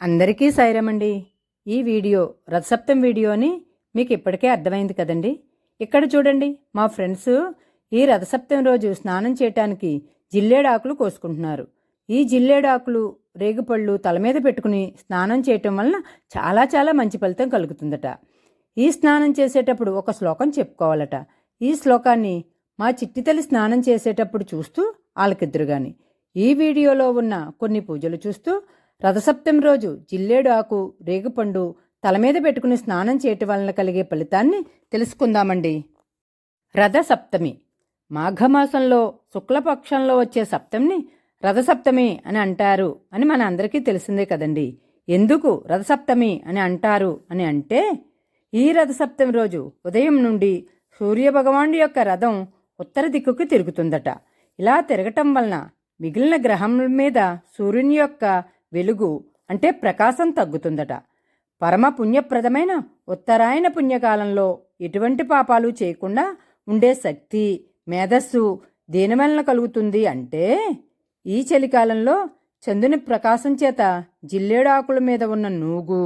అందరికీ సాయిరమండి ఈ వీడియో రథసప్తం వీడియోని మీకు ఇప్పటికే అర్థమైంది కదండి. ఇక్కడ చూడండి మా ఫ్రెండ్స్ ఈ రథసప్తం రోజు స్నానం చేయటానికి జిల్లేడాకులు కోసుకుంటున్నారు. ఈ జిల్లేడాకులు రేగుపళ్ళు తల మీద పెట్టుకుని స్నానం చేయటం వలన చాలా చాలా మంచి ఫలితం కలుగుతుందట. ఈ స్నానం చేసేటప్పుడు ఒక శ్లోకం చెప్పుకోవాలట. ఈ శ్లోకాన్ని మా చిట్టితల్లి స్నానం చేసేటప్పుడు చూస్తూ ఆలకిద్దరు గాని. ఈ వీడియోలో ఉన్న కొన్ని పూజలు చూస్తూ రథసప్తమి రోజు జిల్లేడు ఆకు రేగుపండు తల మీద పెట్టుకుని స్నానం చేయటం వలన కలిగే ఫలితాన్ని తెలుసుకుందామండి. రథసప్తమి. మాఘమాసంలో శుక్లపక్షంలో వచ్చే సప్తమిని రథసప్తమి అని అంటారు అని మన అందరికీ తెలిసిందే కదండి. ఎందుకు రథసప్తమి అని అంటారు అని అంటే ఈ రథసప్తమి రోజు ఉదయం నుండి సూర్యభగవానుడి యొక్క రథం ఉత్తర దిక్కుకు తిరుగుతుందట. ఇలా తిరగటం వలన మిగిలిన గ్రహం మీద సూర్యుని యొక్క వెలుగు అంటే ప్రకాశం తగ్గుతుందట. పరమ పుణ్యప్రదమైన ఉత్తరాయణ పుణ్యకాలంలో ఎటువంటి పాపాలు చేయకుండా ఉండే శక్తి మేధస్సు దేనివలన కలుగుతుంది అంటే ఈ చలికాలంలో చందుని ప్రకాశం చేత జిల్లేడాకుల మీద ఉన్న నూగు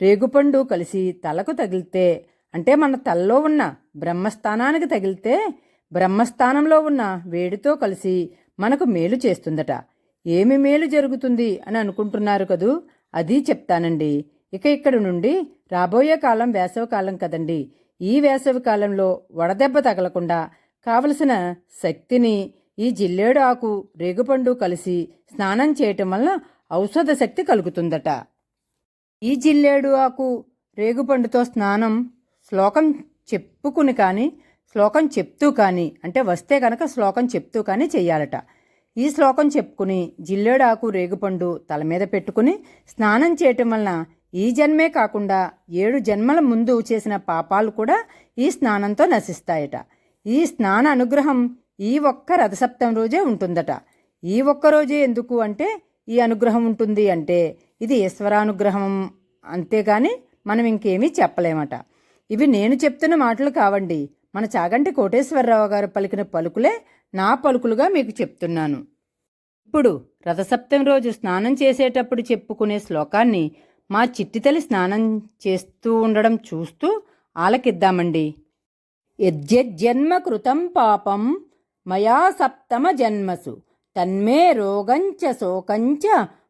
రేగుపండు కలిసి తలకు తగిలితే అంటే మన తలలో ఉన్న బ్రహ్మస్థానానికి తగిలితే బ్రహ్మస్థానంలో ఉన్న వేడితో కలిసి మనకు మేలు చేస్తుందట. ఏమి మేలు జరుగుతుంది అని అనుకుంటున్నారు కదూ? అది చెప్తానండి. ఇక ఇక్కడ నుండి రాబోయే కాలం వేసవికాలం కదండి. ఈ వేసవి కాలంలో వడదెబ్బ తగలకుండా కావలసిన శక్తిని ఈ జిల్లేడు ఆకు రేగుపండు కలిసి స్నానం చేయటం వల్ల ఔషధ శక్తి కలుగుతుందట. ఈ జిల్లేడు ఆకు రేగుపండుతో స్నానం శ్లోకం చెప్పుకుని కానీ శ్లోకం చెప్తూ కానీ అంటే వస్తే కనుక శ్లోకం చెప్తూ కానీ చెయ్యాలట ఈ శ్లోకం చెప్పుకుని జిల్లేడాకు రేగుపండు తల మీద పెట్టుకుని స్నానం చేయటం వలన ఈ జన్మే కాకుండా ఏడు జన్మల ముందు చేసిన పాపాలు కూడా ఈ స్నానంతో నశిస్తాయట. ఈ స్నాన అనుగ్రహం ఈ ఒక్క రథసప్తం రోజే ఉంటుందట. ఈ ఒక్క రోజే ఎందుకు అంటే ఈ అనుగ్రహం ఉంటుంది అంటే ఇది ఈశ్వరానుగ్రహం అంతేగాని మనం ఇంకేమీ చెప్పలేమట. ఇవి నేను చెప్తున్న మాటలు కావండి. మన చాగంటి కోటేశ్వరరావు గారు పలికిన పలుకులే నా పలుకులుగా మీకు చెప్తున్నాను. ఇప్పుడు రథసప్తమి రోజు స్నానం చేసేటప్పుడు చెప్పుకునే శ్లోకాన్ని మా చిట్టితల్లి స్నానం చేస్తూ ఉండడం చూస్తూ ఆలకిద్దామండి. యజ్జన్మ కృతం పాపం మయా సప్తమ జన్మసు తన్మే రోగంచ శోకంచ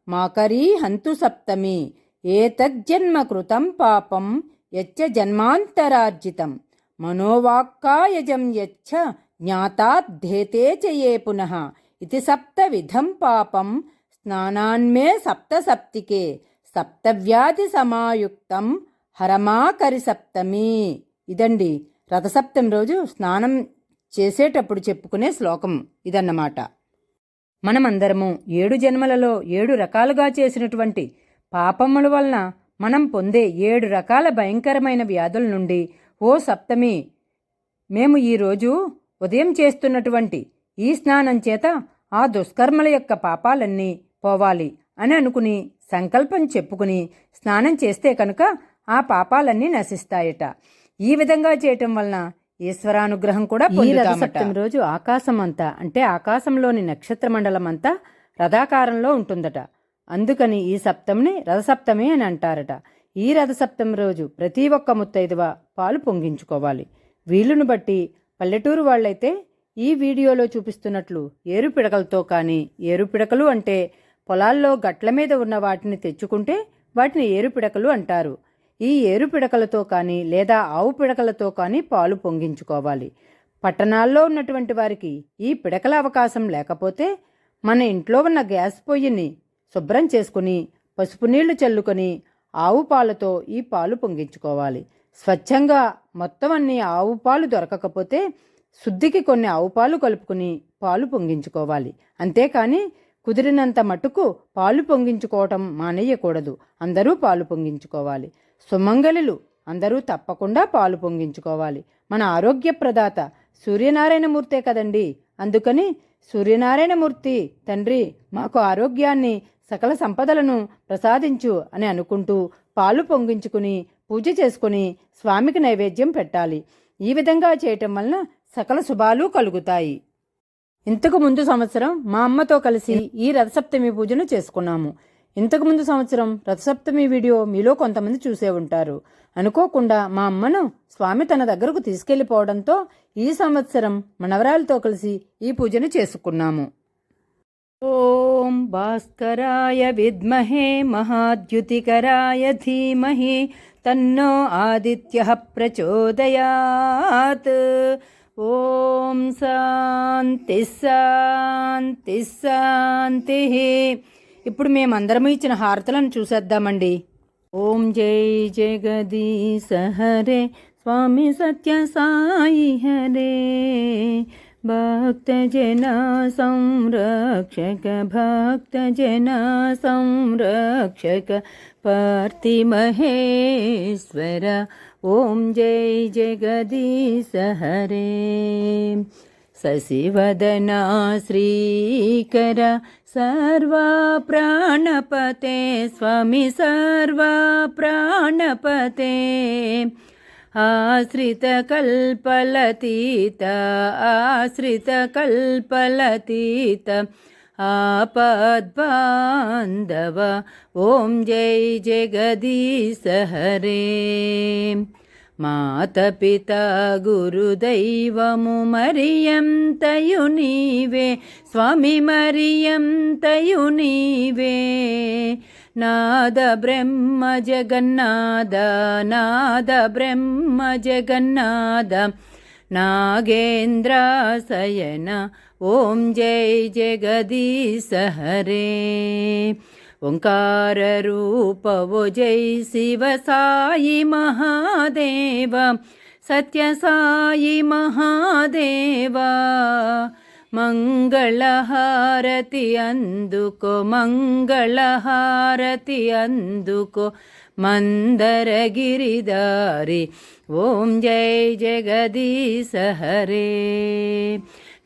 మాకరీ హంతు సప్తమి ఏతజ్జన్మ కృతం పాపం యచ్చ జన్మాంతరార్జితం. మనోవాక్కాయజం యచ్చ జ్ఞాతాద్ధేతే చయే పునః. ఇది సప్తవిధం పాపం. స్నానాన్మే సప్తసప్తికే. సప్తవ్యాధి సమాయుక్తం. హరమాకరి సప్తమి. ఇదండి రథసప్తమి రోజు స్నానం చేసేటప్పుడు చెప్పుకునే శ్లోకం ఇదన్నమాట. మనమందరము ఏడు జన్మలలో ఏడు రకాలుగా చేసినటువంటి పాపముల వలన మనం పొందే ఏడు రకాల భయంకరమైన వ్యాధుల నుండి ఓ సప్తమి! మేము ఈరోజు ఉదయం చేస్తున్నటువంటి ఈ స్నానం చేత ఆ దుష్కర్మల యొక్క పాపాలన్నీ పోవాలి అని అనుకుని సంకల్పం చెప్పుకుని స్నానం చేస్తే కనుక ఆ పాపాలన్నీ నశిస్తాయట. ఈ విధంగా చేయటం వలన ఈశ్వరానుగ్రహం కూడా సప్తమి రోజు ఆకాశం అంతా అంటే ఆకాశంలోని నక్షత్ర మండలం అంతా రథాకారంలో ఉంటుందట. అందుకని ఈ సప్తమిని రథసప్తమి అని అంటారట. ఈ రథసప్తమి రోజు ప్రతి ఒక్క ముత్తైదువ పాలు పొంగించుకోవాలి. వీలును బట్టి పల్లెటూరు వాళ్ళైతే ఈ వీడియోలో చూపిస్తున్నట్లు ఏరు పిడకలతో కానీ ఏరు పిడకలు అంటే పొలాల్లో గట్ల మీద ఉన్న వాటిని తెచ్చుకుంటే వాటిని ఏరు పిడకలు అంటారు. ఈ ఏరు పిడకలతో కానీ లేదా ఆవు పిడకలతో కానీ పాలు పొంగించుకోవాలి. పట్టణాల్లో ఉన్నటువంటి వారికి ఈ పిడకల అవకాశం లేకపోతే మన ఇంట్లో ఉన్న గ్యాస్ పొయ్యిని శుభ్రం చేసుకుని పసుపు నీళ్ళు చల్లుకొని ఆవు పాలతో ఈ పాలు పొంగించుకోవాలి. స్వచ్ఛంగా మొత్తం అన్ని ఆవు పాలు దొరకకపోతే శుద్ధికి కొన్ని ఆవు పాలు కలుపుకుని పాలు పొంగించుకోవాలి. అంతేకాని కుదిరినంత మటుకు పాలు పొంగించుకోవటం మానేయకూడదు. అందరూ పాలు పొంగించుకోవాలి. సుమంగళులు అందరూ తప్పకుండా పాలు పొంగించుకోవాలి. మన ఆరోగ్య ప్రదాత సూర్యనారాయణమూర్తే కదండి. అందుకని సూర్యనారాయణమూర్తి తండ్రి మాకు ఆరోగ్యాన్ని సకల సంపదలను ప్రసాదించు అని అనుకుంటూ పాలు పొంగించుకుని పూజ చేసుకుని స్వామికి నైవేద్యం పెట్టాలి. ఈ విధంగా చేయటం వలన సకల శుభాలు కలుగుతాయి. ఇంతకు ముందు సంవత్సరం మా అమ్మతో కలిసి ఈ రథసప్తమి పూజను చేసుకున్నాము. ఇంతకు ముందు సంవత్సరం రథసప్తమి వీడియో మీలో కొంతమంది చూసే ఉంటారు. అనుకోకుండా మా అమ్మను స్వామి తన దగ్గరకు తీసుకెళ్ళిపోవడంతో ఈ సంవత్సరం మనవరాలతో కలిసి ఈ పూజను చేసుకున్నాము. ఓం భాస్కరాయ విద్మహే మహాద్యుతికరాయ ధీమహి తన్నో ఆదిత్య ప్రచోదయాత్. ఓం శాంతి శాంతి శాంతి. ఇప్పుడు మేమందరము ఇచ్చిన హారతలను చూసేద్దామండి. ఓం జై జగదీశ హరే స్వామి సత్య సాయి హరే. भक्तजना संरक्षक भक्तजना संरक्षक पार्थिमहेश्वर ॐ जय जगदीश हरे। शशिवदना श्रीकर सर्वा प्राणपते स्वामी सर्वा प्राणपते ఆశ్రితకల్పలతీత ఆశ్రితకల్పలతీత. ఆపద్బాంధవ ఓం జై జగదీశ హరే మాత పిత గురుదైవము మరియం తయు నీవే స్వామి మరియం తయు నీవే. नाद ब्रह्म जगन्नाद नाद ब्रह्म जगन्नाद। नागेन्द्रासयन ॐ जय जगदीस हरे। ओङ्काररूपवो जय शिवसायि महादेव। सत्यसायि महादेवा। ಮಂಗಳಹಾರತಿ ಅಂದುಕೋ ಮಂಗಳಹಾರತಿ ಅಂದುಕೋ ಮಂದರಗಿರಿದಾರಿ ಓಂ ಜೈ ಜಗದೀಶ ಹರೇ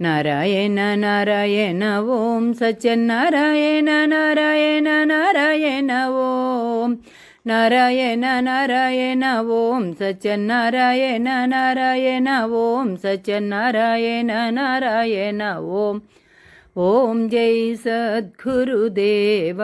ನಾರಾಯಣ ನಾರಾಯಣ ಓಂ ಸತ್ಯನಾರಾಯಣ ನಾರಾಯಣ ನಾರಾಯಣ ಓಂ ఓం నారాయణ నారాయణ ఓం సత్యనారాయణ నారాయణ ఓం సత్యనారాయణ నారాయణ ఓం ఓం జై సద్గురుదేవ